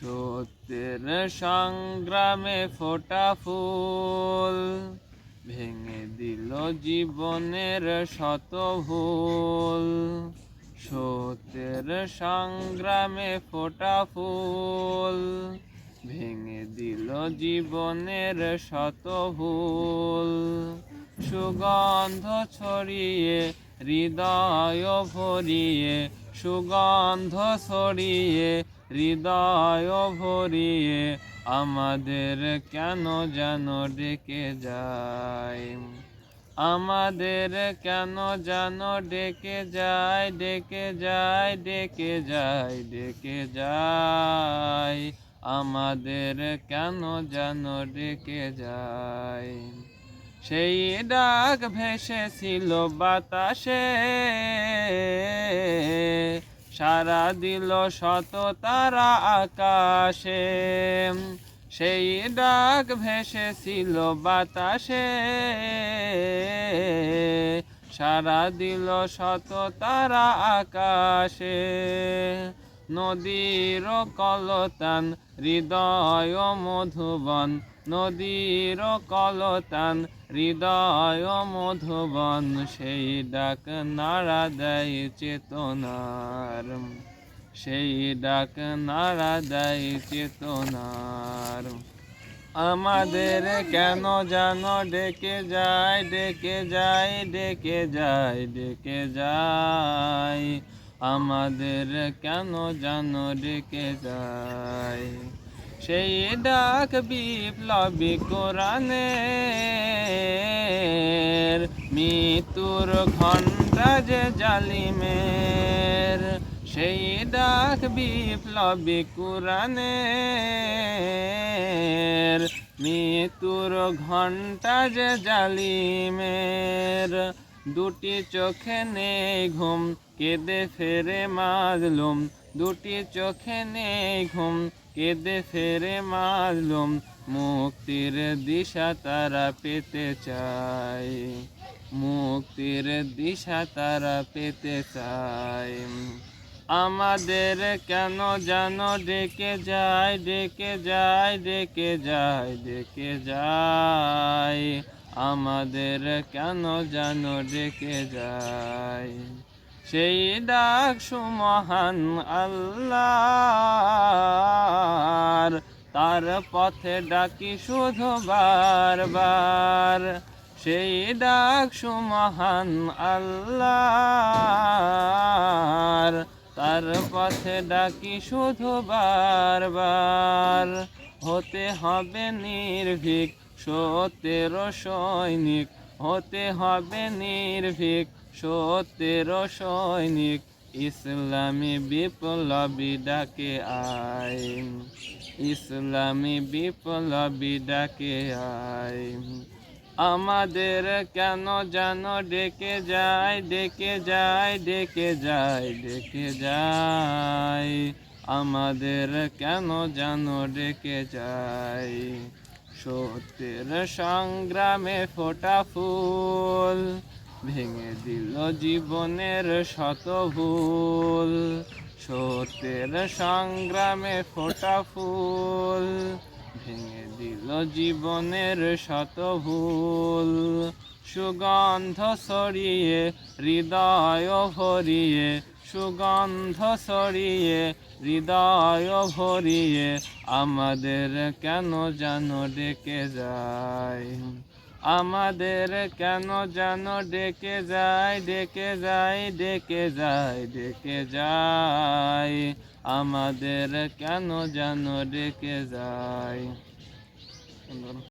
সত্যের সংগ্রামে ফোটা ফুল ভেঙে দিল জীবনের শত ভুল। সত্যের সংগ্রামে ফোটা ফুল ভেঙে দিল জীবনের শত ভুল। সুগন্ধ ছড়িয়ে, হৃদয় ভরিয়ে সুগন্ধ ছড়িয়ে, হৃদয় ভরিয়ে, আমাদের কেন যেন ডেকে যায়? আমাদের কেন যেন ডেকে যায় ডেকে যায় ডেকে যায় ডেকে যায়? আমাদের কেন যেন ডেকে যায়? সেই ডাক ভেসেছিল বাতাসে। সারা দিল শত তারা আকাশে। সেই ডাক ভেসেছিল বাতাসে। সারা দিল শত তারা আকাশে। নদীর কলতান, হৃদয় মধুবন। নদীর কলতান, হৃদয় মধুবন। সেই ডাক নাড়া দেয় চেতনার, সেই ডাক নাড়া দেয় চেতনার। আমাদের কেন যেন ডেকে যায় ডেকে যায় ডেকে যায় ডেকে যায়। আমাদের কেন যেন ডেকে যায়? সেই ডাক বিপ্লবী কোরআনের মৃত্যুর ঘণ্টা যে জালিমের। সেই ডাক বিপ্লবী কোরআনের মৃত্যুর ঘণ্টা যে জালিমের। দুটি চোখে নেই ঘুম, কেঁদে ফেরে মাজলুম। দুটি চোখে নেই ঘুম, কেঁদে ফেরে মাজলুম। মুক্তির দিশা তারা পেতে চায়। মুক্তির দিশা তারা পেতে চায়। আমাদের কেন যেন ডেকে যায় ডেকে যায় ডেকে যায় ডেকে যায়? আমাদের কেন যেন ডেকে যায়? সেই ডাক সুমহান আল্লাহ তার পথে ডাকি শুধু বারবার। সেই ডাক সুমহান আল্লাহ তার পথে ডাকি শুধু বারবার। হতে হবে নির্ভীক সত্যের সৈনিক হতে হবে নির্ভীক। সত্যের সৈনিক ইসলামী বিপ্লবী ডাকে আয় ইসলামী বিপ্লবী ডাকে আয় আমাদের কেন যেন ডেকে যায় ডেকে যায় ডেকে যায় ডেকে যায়। আমাদের কেন যেন ডেকে যায়? সত্যের সংগ্রামে ফোটা ফুল, ভেঙে দিল জীবনের শত ভুল। সত্যের সংগ্রামে ফোটা ফুল, ভেঙে দিল জীবনের শত ভুল। সুগন্ধ সরিয়ে হৃদয় ভরিয়ে সুগন্ধ ছড়িয়ে, হৃদয় ভরিয়ে, আমাদের কেন যেন ডেকে যায়? আমাদের কেন যেন ডেকে যায় ডেকে যায় ডেকে যায় ডেকে যায়? আমাদের কেন যেন ডেকে যায়?